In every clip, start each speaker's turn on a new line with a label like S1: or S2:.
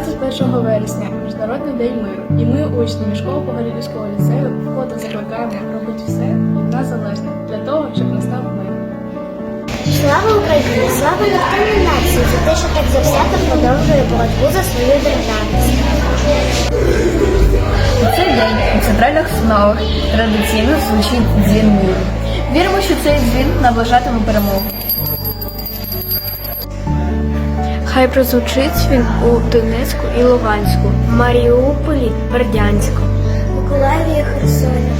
S1: 21 вересня Міжнародний день миру. І ми, учні міського Погорілівського ліцею, вкотре закликаємо робити все від нас залежне для того, щоб настав мир.
S2: Слава Україні! Слава невтомній нації за те, що так завзято продовжує боротьбу за свою державність.
S3: У цей день у центральних установах традиційно звучить дзвін миру. Віримо, що цей дзвін наближатиме перемогу.
S4: Хай прозвучить він у Донецьку і Луганську, Маріуполі, Бердянську.
S2: Миколаєві і Херсоні,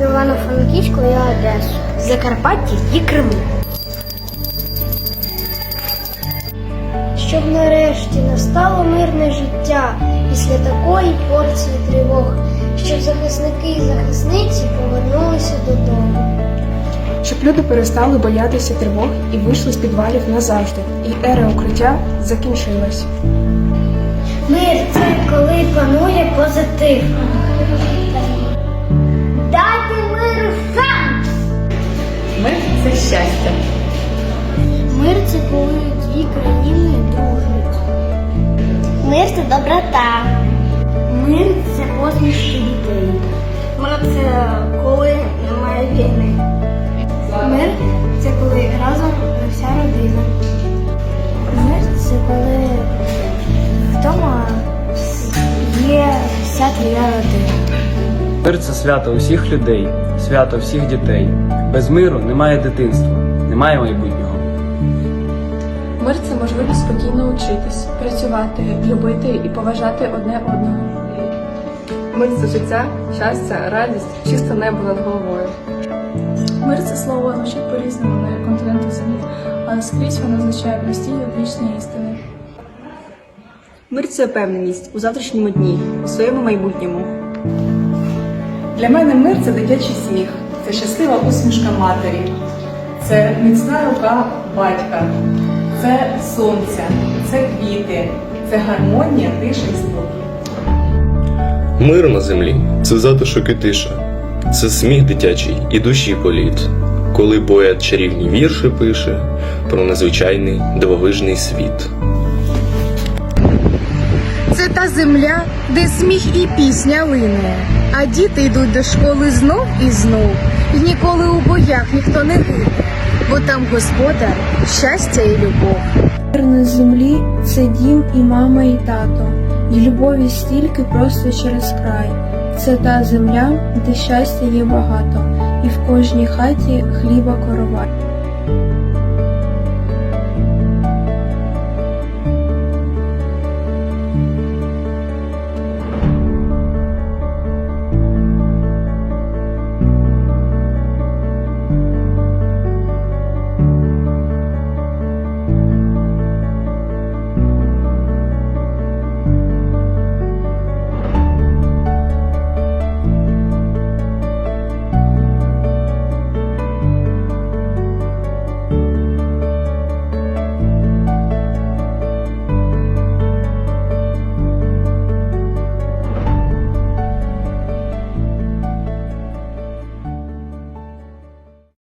S2: Івано-Франківську і Одесу.
S4: Закарпатті і Криму.
S2: Щоб нарешті настало мирне життя після такої порції тривог, щоб захисники і захисниці повернулися додому.
S1: Щоб люди перестали боятися тривог і вийшли з підвалів назавжди, і ера укриття закінчилась.
S2: Мир це коли панує позитив. Дайте миру шанс!
S3: Мир це щастя.
S2: Мир це коли дві країни дружать. Мир це доброта. Мир це посмішки дітей. Мир це це коли разом вся родина. Мир це коли вдома є вся твоя родина.
S5: Мир це свято усіх людей, свято всіх дітей. Без миру немає дитинства, немає майбутнього.
S1: Мир це можливість спокійно учитись, працювати, любити і поважати одне одного. Мир це життя, щастя, радість, чисте небо над головою. Мир це слово звучить по-різному на континенту землі, але скрізь воно означає прості і вічні істини.
S6: Мир це впевненість у завтрашньому дні, у своєму майбутньому.
S7: Для мене мир це дитячий сміх, це щаслива усмішка матері, це міцна рука батька, це сонце, це квіти, це гармонія, тиша і спокій.
S8: Мир на землі це затишок і тиша, це сміх дитячий і душі політ, коли поет чарівні вірші пише про незвичайний дивовижний світ.
S9: Це та земля, де сміх і пісня лине, а діти йдуть до школи знов і знов, і ніколи у боях ніхто не гине, бо там господар, щастя і любов.
S10: Мир на землі це дім і мама, і тато, і любові стільки просто через край. Це та земля, де щастя є багато, і в кожній хаті хліба коровай.